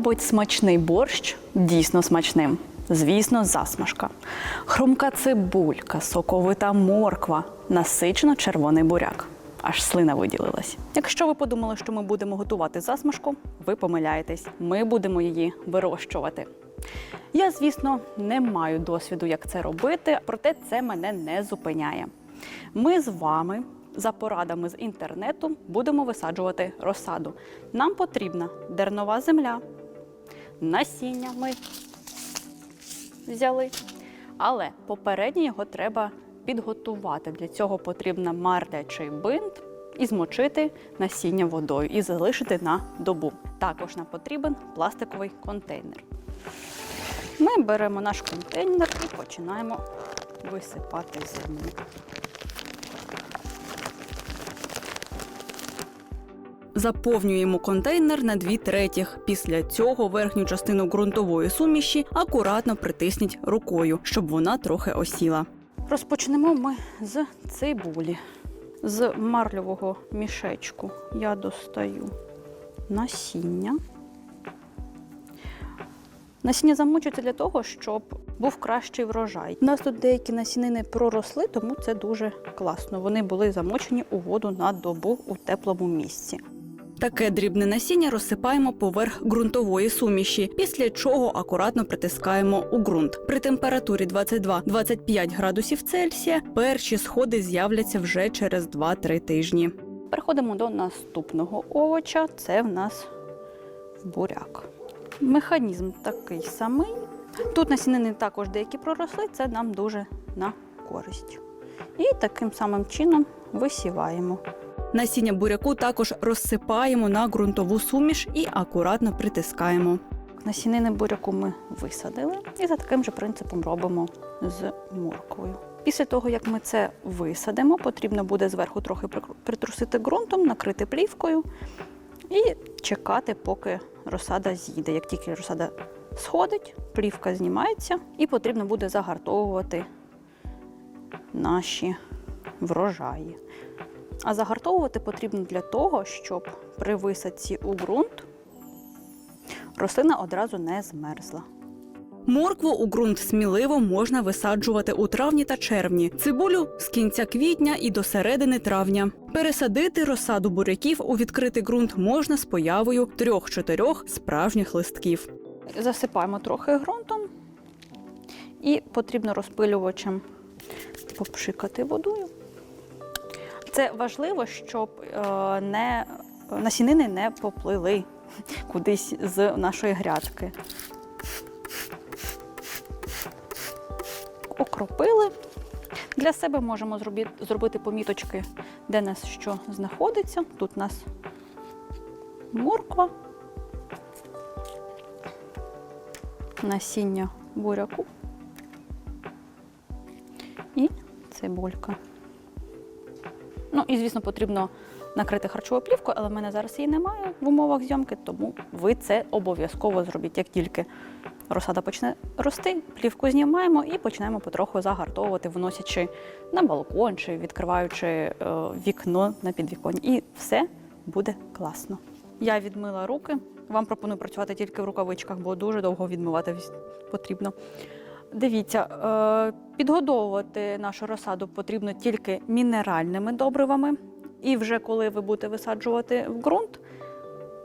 робить смачний борщ дійсно смачним? Звісно, засмажка. Хрумка цибулька, соковита морква, насичено червоний буряк. Аж слина виділилась. Якщо ви подумали, що ми будемо готувати засмажку, ви помиляєтесь. Ми будемо її вирощувати. Я, звісно, не маю досвіду, як це робити, проте це мене не зупиняє. Ми з вами за порадами з інтернету будемо висаджувати розсаду. Нам потрібна дернова земля, насіння ми взяли. Але попередньо його треба підготувати. Для цього потрібно марлячий бинт і змочити насіння водою і залишити на добу. Також нам потрібен пластиковий контейнер. Ми беремо наш контейнер і починаємо висипати землю. Заповнюємо контейнер на дві третіх. Після цього верхню частину ґрунтової суміші акуратно притисніть рукою, щоб вона трохи осіла. Розпочнемо ми з цибулі. З марльового мішечку я достаю насіння. Насіння замочується для того, щоб був кращий врожай. У нас тут деякі насінини проросли, тому це дуже класно. Вони були замочені у воду на добу у теплому місці. Таке дрібне насіння розсипаємо поверх ґрунтової суміші, після чого акуратно притискаємо у ґрунт. При температурі 22-25 градусів Цельсія перші сходи з'являться вже через 2-3 тижні. Переходимо до наступного овоча. Це в нас буряк. Механізм такий самий. Тут насінини також деякі проросли, це нам дуже на користь. І таким самим чином висіваємо. Насіння буряку також розсипаємо на ґрунтову суміш і акуратно притискаємо. Насінини буряку ми висадили і за таким же принципом робимо з морквою. Після того, як ми це висадимо, потрібно буде зверху трохи притрусити ґрунтом, накрити плівкою і чекати, поки розсада з'їде. Як тільки розсада сходить, плівка знімається і потрібно буде загартовувати наші врожаї. А загартовувати потрібно для того, щоб при висадці у ґрунт рослина одразу не змерзла. Моркву у ґрунт сміливо можна висаджувати у травні та червні, цибулю з кінця квітня і до середини травня. Пересадити розсаду буряків у відкритий ґрунт можна з появою трьох-чотирьох справжніх листків. Засипаємо трохи ґрунтом і потрібно розпилювачем попшикати водою. Це важливо, щоб е, не, насінини не поплили кудись з нашої грядки. Окропили. Для себе можемо зробити, поміточки, де нас що знаходиться. Тут у нас морква, насіння буряку і цибулька. Ну і, звісно, потрібно накрити харчовою плівкою, але в мене зараз її немає в умовах зйомки, тому ви це обов'язково зробіть. Як тільки розсада почне рости, плівку знімаємо і починаємо потроху загартовувати, виносячи на балкон чи відкриваючи е, вікно на підвіконні. І все буде класно. Я відмила руки. Вам пропоную працювати тільки в рукавичках, бо дуже довго відмивати потрібно. Дивіться, е, підгодовувати нашу розсаду потрібно тільки мінеральними добривами. І вже коли ви будете висаджувати в ґрунт,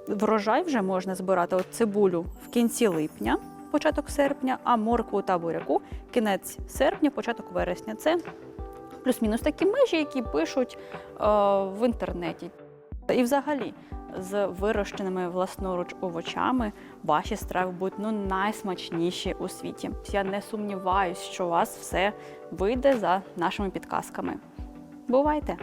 врожай вже можна збирати от цибулю в кінці липня, початок серпня, а моркву та буряку кінець серпня, початок вересня. Це плюс-мінус такі межі, які пишуть е, в інтернеті. І взагалі з вирощеними власноруч овочами ваші страви будуть ну найсмачніші у світі. Я не сумніваюсь, що у вас все вийде за нашими підказками. Бувайте!